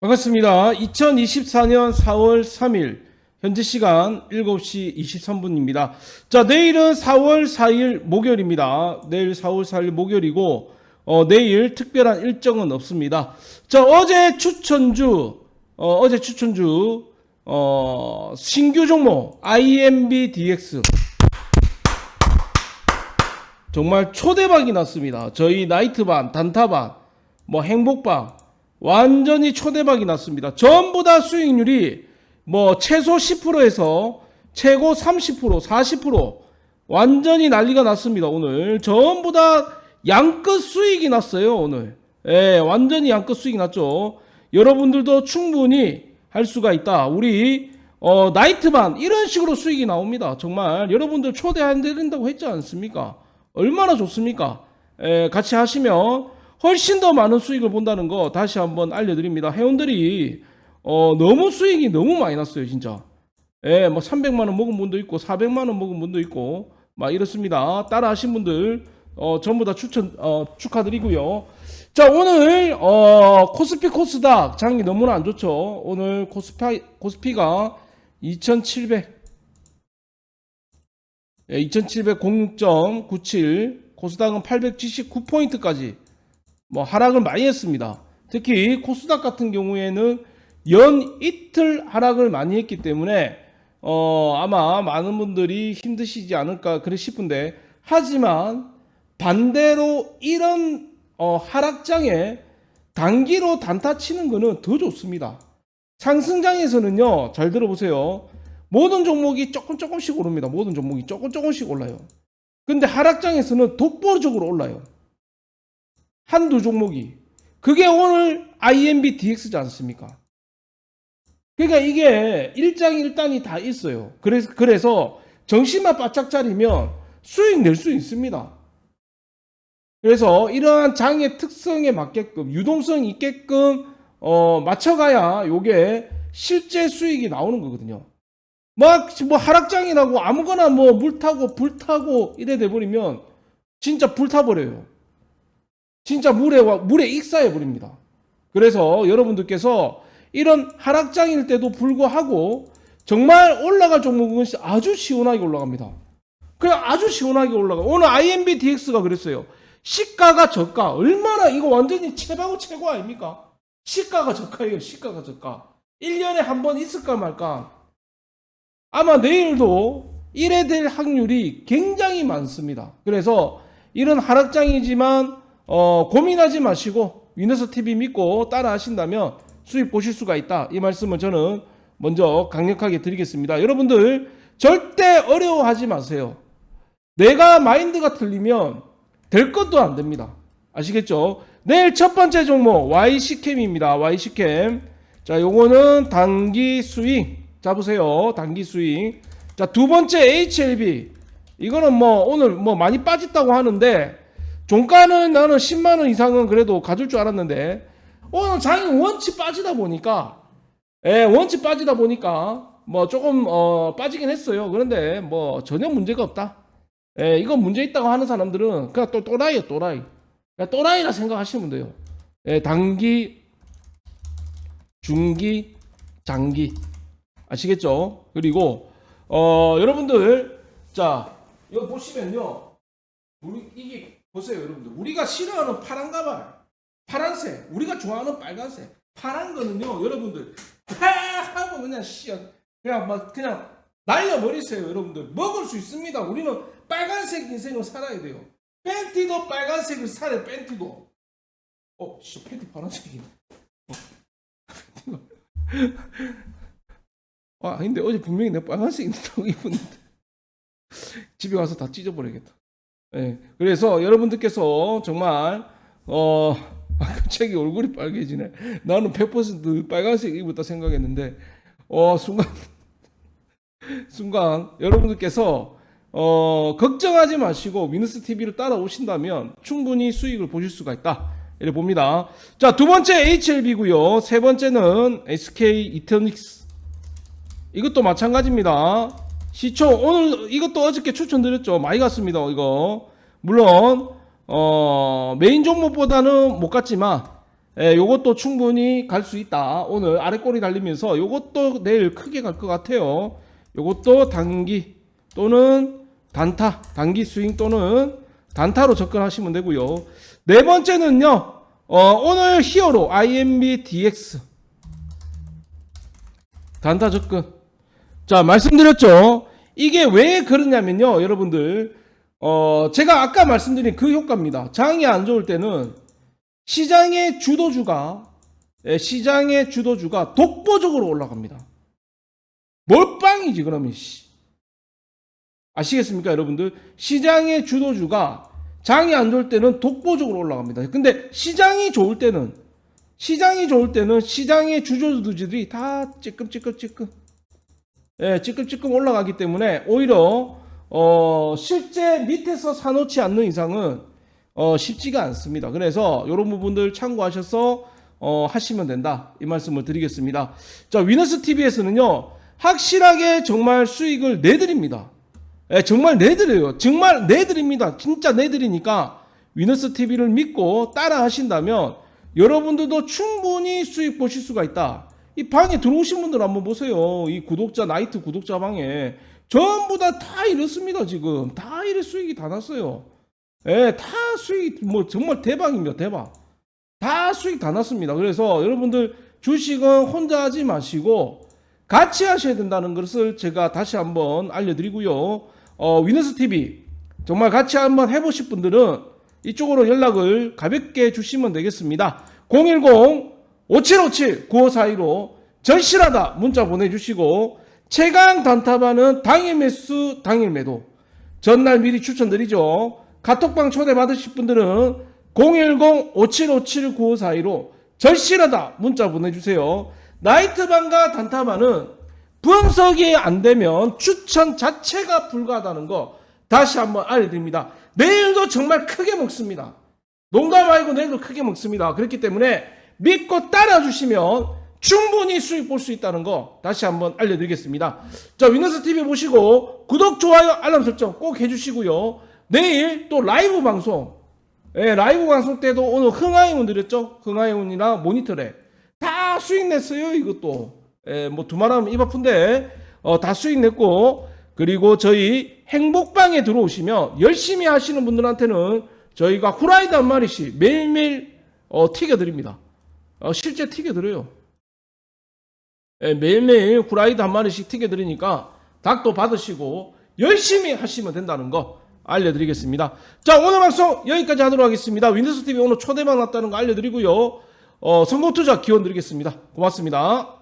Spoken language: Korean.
반갑습니다. 2024년 4월 3일 현재 시간 7시 23분입니다. 자, 내일은 4월 4일 목요일입니다. 내일 4월 4일 목요일이고 어, 내일 특별한 일정은 없습니다. 자, 어제 추천주 어, 어제 추천주 어, 신규 종목 IMB DX 정말 초대박이 났습니다. 저희 나이트반, 단타반, 뭐 행복반 완전히 초대박이 났습니다. 전부 다 수익률이 뭐 최소 10%에서 최고 30%, 40% 완전히 난리가 났습니다. 오늘 전부 다 양끝 수익이 났어요. 오늘 예, 완전히 양끝 수익이 났죠. 여러분들도 충분히 할 수가 있다. 우리 어, 나이트반 이런 식으로 수익이 나옵니다. 정말 여러분들 초대안 드린다고 했지 않습니까? 얼마나 좋습니까? 에, 같이 하시면 훨씬 더 많은 수익을 본다는 거 다시 한번 알려드립니다. 회원들이 어, 너무 수익이 너무 많이 났어요, 진짜. 예, 뭐 300만 원 먹은 분도 있고 400만 원 먹은 분도 있고 막 이렇습니다. 따라 하신 분들 어, 전부 다 추천 어, 축하드리고요. 자, 오늘 어, 코스피 코스닥 장이 너무나 안 좋죠. 오늘 코스피 코스피가 2,700 예, 2706.97 코스닥은 879포인트까지 뭐 하락을 많이 했습니다. 특히 코스닥 같은 경우에는 연 이틀 하락을 많이 했기 때문에 어 아마 많은 분들이 힘드시지 않을까 그래 싶은데 하지만 반대로 이런 어 하락장에 단기로 단타 치는 거는 더 좋습니다. 상승장에서는요 잘 들어보세요. 모든 종목이 조금 조금씩 오릅니다. 모든 종목이 조금 조금씩 올라요. 근데 하락장에서는 독보적으로 올라요. 한두 종목이. 그게 오늘 IMB DX지 않습니까? 그러니까 이게 일장일단이 다 있어요. 그래서, 그래서 정신만 바짝 차리면 수익 낼 수 있습니다. 그래서 이러한 장의 특성에 맞게끔 유동성 있게끔 어, 맞춰가야 요게 실제 수익이 나오는 거거든요. 막 뭐 하락장이라고 아무거나 뭐 물 타고 불 타고 이래 돼 버리면 진짜 불 타버려요. 진짜 물에 와- 물에 익사해 버립니다. 그래서 여러분들께서 이런 하락장일 때도 불구하고 정말 올라갈 종목은 아주 시원하게 올라갑니다. 그냥 아주 시원하게 올라가. 오늘 IMB DX가 그랬어요. 시가가 저가 얼마나 이거 완전히 최고고 최고 아닙니까? 시가가 저가예요. 시가가 저가. 1년에 한 번 있을까 말까. 아마 내일도 이래 될 확률이 굉장히 많습니다. 그래서 이런 하락장이지만 어, 고민하지 마시고 위너스 TV 믿고 따라 하신다면 수익 보실 수가 있다. 이 말씀을 저는 먼저 강력하게 드리겠습니다. 여러분들 절대 어려워하지 마세요. 내가 마인드가 틀리면 될 것도 안 됩니다. 아시겠죠? 내일 첫 번째 종목 YC캠입니다. YC캠. 자, 요거는 단기 수익 잡으세요. 단기 수익. 자, 두 번째 HLB. 이거는 뭐 오늘 뭐 많이 빠졌다고 하는데 종가는 나는 10만 원 이상은 그래도 가질 줄 알았는데 오늘 장이 원치 빠지다 보니까 예, 원치 빠지다 보니까 뭐 조금 어, 빠지긴 했어요. 그런데 뭐 전혀 문제가 없다. 예, 이건 문제 있다고 하는 사람들은 그냥 또 또라이예요, 또라이. 그냥 또라이라 생각하시면 돼요. 예, 단기, 중기, 장기. 아시겠죠? 그리고 어, 여러분들 자, 이거 보시면요. 우리 이게 보세요, 여러분들. 우리가 싫어하는 파란 가발, 파란색, 우리가 좋아하는 빨간색, 파란 거는요, 여러분들 팍 하고 그냥 씨, 그냥 막 그냥 날려버리세요, 여러분들. 먹을 수 있습니다. 우리는 빨간색 인생을 살아야 돼요. 팬티도 빨간색을 사래, 팬티도. 어, 씨, 팬티 파란색이네. 어. 아, 근데 어제 분명히 내가 빨간색 있다고 입었는데. 집에 가서 다 찢어버리겠다. 예. 그래서 여러분들께서 정말, 어, 아, 갑자기 얼굴이 빨개지네. 나는 100% 빨간색 입었다 생각했는데, 어, 순간, 순간, 여러분들께서, 어, 걱정하지 마시고, 위너스 TV를 따라오신다면 충분히 수익을 보실 수가 있다. 이렇게 봅니다. 자, 두 번째 HLB고요 세 번째는 SK 이터닉스. 이것도 마찬가지입니다. 시초 오늘 이것도 어저께 추천드렸죠. 많이 갔습니다. 이거 물론 어, 메인 종목보다는 못 갔지만 예, 요것도 충분히 갈 수 있다. 오늘 아래 꼬리 달리면서 요것도 내일 크게 갈 것 같아요. 요것도 단기 또는 단타, 단기 스윙 또는 단타로 접근하시면 되고요. 네 번째는요. 어, 오늘 히어로 IMB DX 단타 접근. 자, 말씀드렸죠. 이게 왜 그러냐면요, 여러분들. 어, 제가 아까 말씀드린 그 효과입니다. 장이 안 좋을 때는 시장의 주도주가, 예, 시장의 주도주가 독보적으로 올라갑니다. 몰빵이지, 그러면, 씨. 아시겠습니까, 여러분들? 시장의 주도주가 장이 안 좋을 때는 독보적으로 올라갑니다. 근데 시장이 좋을 때는, 시장이 좋을 때는 시장의 주도주들이 다 찌끔찌끔찌끔, 예, 찌끔찌끔 올라가기 때문에 오히려 어, 실제 밑에서 사놓지 않는 이상은 어, 쉽지가 않습니다. 그래서 이런 부분들 참고하셔서 어, 하시면 된다. 이 말씀을 드리겠습니다. 자, 위너스 TV에서는요, 확실하게 정말 수익을 내드립니다. 예, 정말 내드려요. 정말 내드립니다. 진짜 내드리니까 위너스 TV를 믿고 따라 하신다면 여러분들도 충분히 수익 보실 수가 있다. 이 방에 들어오신 분들 한번 보세요. 이 구독자, 나이트 구독자 방에 전부 다 다 이렇습니다, 지금. 다 이래 수익이 다 났어요. 예, 다 수익, 뭐 정말 대박입니다, 대박. 다 수익 다 났습니다. 그래서 여러분들 주식은 혼자 하지 마시고 같이 하셔야 된다는 것을 제가 다시 한번 알려드리고요. 어, 위너스 TV 정말 같이 한번 해보실 분들은 이쪽으로 연락을 가볍게 주시면 되겠습니다. 010-5757-9542로 절실하다 문자 보내주시고 최강 단타반은 당일 매수 당일 매도 전날 미리 추천드리죠. 카톡방 초대 받으실 분들은 010-5757-9542로 절실하다 문자 보내주세요. 나이트반과 단타반은 분석이 안 되면 추천 자체가 불가하다는 거 다시 한번 알려드립니다. 내일도 정말 크게 먹습니다. 농담 아니고 내일도 크게 먹습니다. 그렇기 때문에 믿고 따라주시면 충분히 수익 볼 수 있다는 거 다시 한번 알려드리겠습니다. 자, 위너스 TV 보시고 구독, 좋아요, 알람 설정 꼭 해주시고요. 내일 또 라이브 방송, 예, 라이브 방송 때도 오늘 흥하이운 드렸죠? 흥하이운이나 모니터에 다 수익 냈어요, 이것도. 예, 뭐 두말하면 입 아픈데 어, 다 수익 냈고 그리고 저희 행복방에 들어오시면 열심히 하시는 분들한테는 저희가 후라이드 한 마리씩 매일매일 어, 튀겨드립니다. 어, 실제 튀겨드려요. 예, 매일매일 후라이드 한 마리씩 튀겨드리니까 닭도 받으시고 열심히 하시면 된다는 거 알려드리겠습니다. 자 오늘 방송 여기까지 하도록 하겠습니다. 윈도우스 TV 오늘 초대방 났다는 거 알려드리고요. 어, 성공투자 기원 드리겠습니다. 고맙습니다.